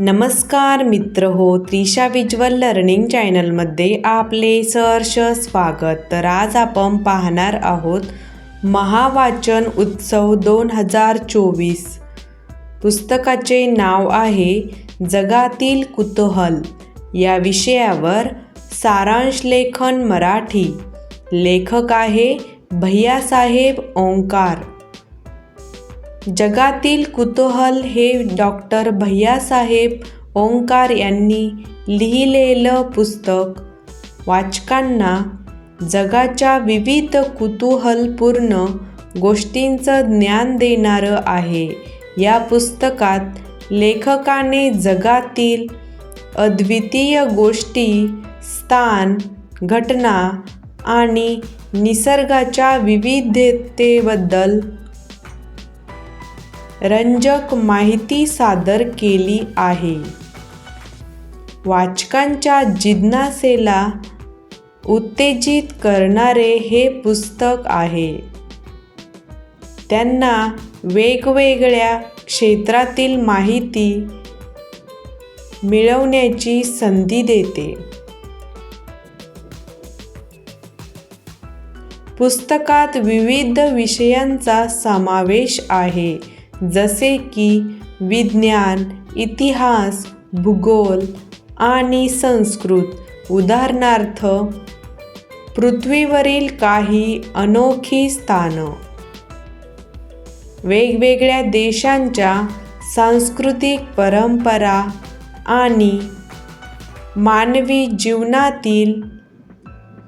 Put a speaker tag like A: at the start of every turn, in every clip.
A: नमस्कार मित्र हो त्रिशा विज्वल लर्निंग चॅनलमध्ये आपले सहर्ष स्वागत. तर आज आपण पाहणार आहोत महावाचन उत्सव दोन हजार चोवीस. पुस्तकाचे नाव आहे जगातील कुतूहल. या विषयावर सारांश लेखन मराठी. लेखक आहे भैयासाहेब ओंकार. जगातील कुतूहल हे डॉक्टर भैयासाहेब ओंकार यांनी लिहिलेलं पुस्तक. वाचकांना जगाच्या विविध कुतूहलपूर्ण गोष्टींचं ज्ञान देणारं आहे. या पुस्तकात लेखकाने जगातील अद्वितीय गोष्टी स्थान घटना आणि निसर्गाच्या विविधतेबद्दल रंजक माहिती सादर केली आहे. वाचकांच्या जिज्ञासेला उत्तेजित करणारे हे पुस्तक आहे. त्यांना वेगवेगळ्या क्षेत्रातील माहिती मिळवण्याची संधी देते. पुस्तकात विविध विषयांचा समावेश आहे. जसे की विज्ञान इतिहास भूगोल आणि संस्कृत. उदाहरणार्थ पृथ्वीवरील काही अनोखी स्थानं. वेगवेगळ्या देशांच्या सांस्कृतिक परंपरा आणि मानवी जीवनातील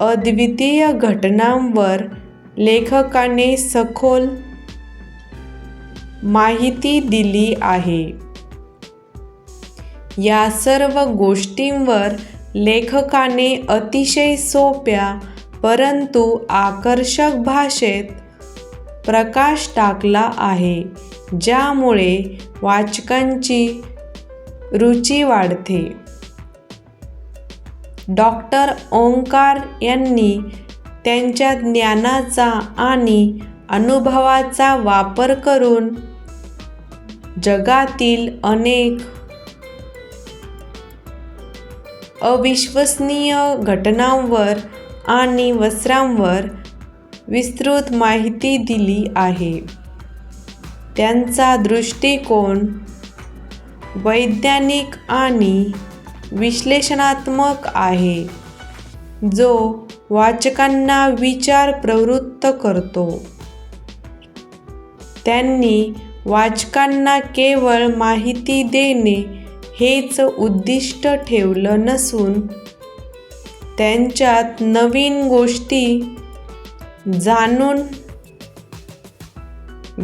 A: अद्वितीय घटनांवर लेखकाने सखोल माहिती दिली आहे. या सर्व गोष्टींवर लेखकाने अतिशय सोप्या परंतु आकर्षक भाषेत प्रकाश टाकला आहे ज्यामुळे वाचकांची रुची वाढते. डॉक्टर ओंकार यांनी त्यांच्या ज्ञानाचा आणि अनुभवाचा वापर करून जगातील अनेक अविश्वसनीय घटनांवर आणि वस्त्रांवर विस्तृत माहिती दिली आहे. त्यांचा दृष्टिकोन वैज्ञानिक आणि विश्लेषणात्मक आहे जो वाचकांना विचार प्रवृत्त करतो. त्यांनी वाचकांना केवळ माहिती देणे हेच उद्दिष्ट ठेवलं नसून त्यांच्यात नवीन गोष्टी जाणून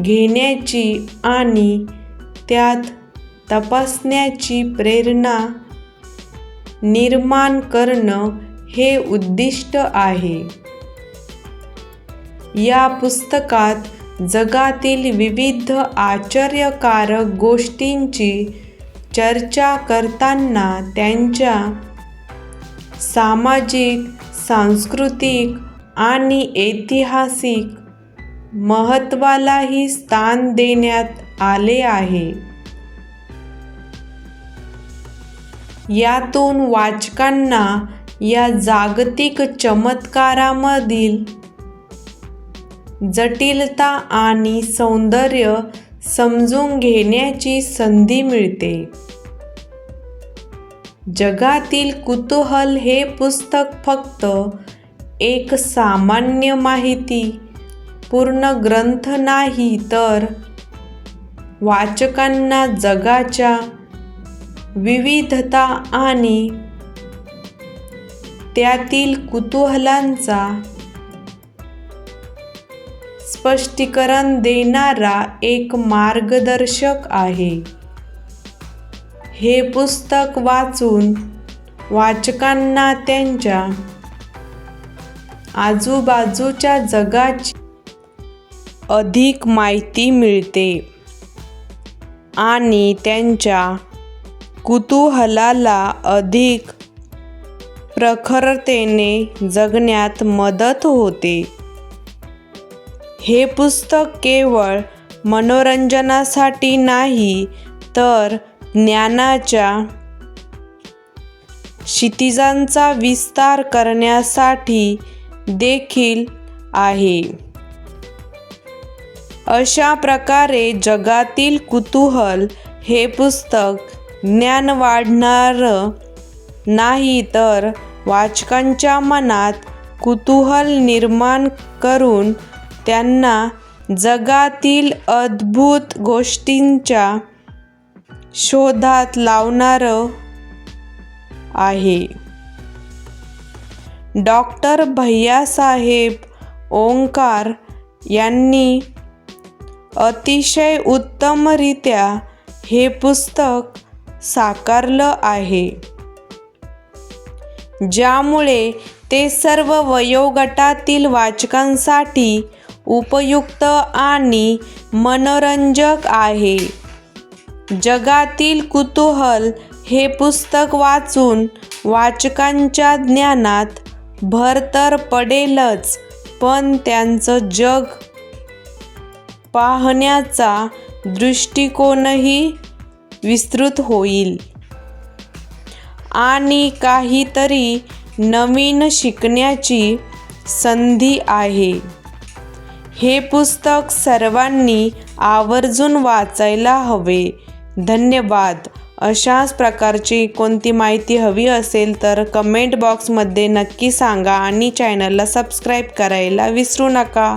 A: घेण्याची आणि त्यात तपासण्याची प्रेरणा निर्माण करणं हे उद्दिष्ट आहे. या पुस्तकात जगातील विविध आश्चर्यकारक गोष्टींची चर्चा करताना त्यांच्या सामाजिक सांस्कृतिक आणि ऐतिहासिक महत्त्वालाही स्थान देण्यात आले आहे. यातून वाचकांना या जागतिक चमत्कारामधील जटिलता आणि सौंदर्य समजून घेण्याची संधी मिळते. जगातील कुतूहल हे पुस्तक फक्त एक सामान्य माहिती पूर्ण ग्रंथ नाही तर वाचकांना जगाच्या विविधता आणि त्यातील कुतूहलांचा स्पष्टीकरण देणारा एक मार्गदर्शक आहे. हे पुस्तक वाचून वाचकांना त्यांच्या आजूबाजूच्या जगाची अधिक माहिती मिळते आणि त्यांच्या कुतूहलाला अधिक प्रखरतेने जगण्यात मदत होते. हे पुस्तक केवळ मनोरंजनासाठी नाही तर ज्ञानाच्या क्षितिजांचा विस्तार करण्यासाठी देखील आहे. अशा प्रकारे जगातील कुतूहल हे पुस्तक ज्ञान वाढणारं नाही तर वाचकांच्या मनात कुतूहल निर्माण करून त्यांना जगातील अद्भुत गोष्टींच्या शोधात लावणारं आहे. डॉक्टर भैयासाहेब ओंकार यांनी अतिशय उत्तमरित्या हे पुस्तक साकारलं आहे. ज्यामुळे ते सर्व वयोगटातील वाचकांसाठी उपयुक्त आणि मनोरंजक आहे. जगातील कुतूहल हे पुस्तक वाचून वाचकांच्या ज्ञानात भर तर पडेलच पण त्यांचं जग पाहण्याचा दृष्टिकोनही विस्तृत होईल. आणि काहीतरी नवीन शिकण्याची संधी आहे. हे पुस्तक सर्वांनी आवर्जून वाचायला हवे. धन्यवाद. अशाच प्रकारची कोणती माहिती हवी असेल तर कमेंट बॉक्समध्ये नक्की सांगा आणि चॅनलला सबस्क्राईब करायला विसरू नका.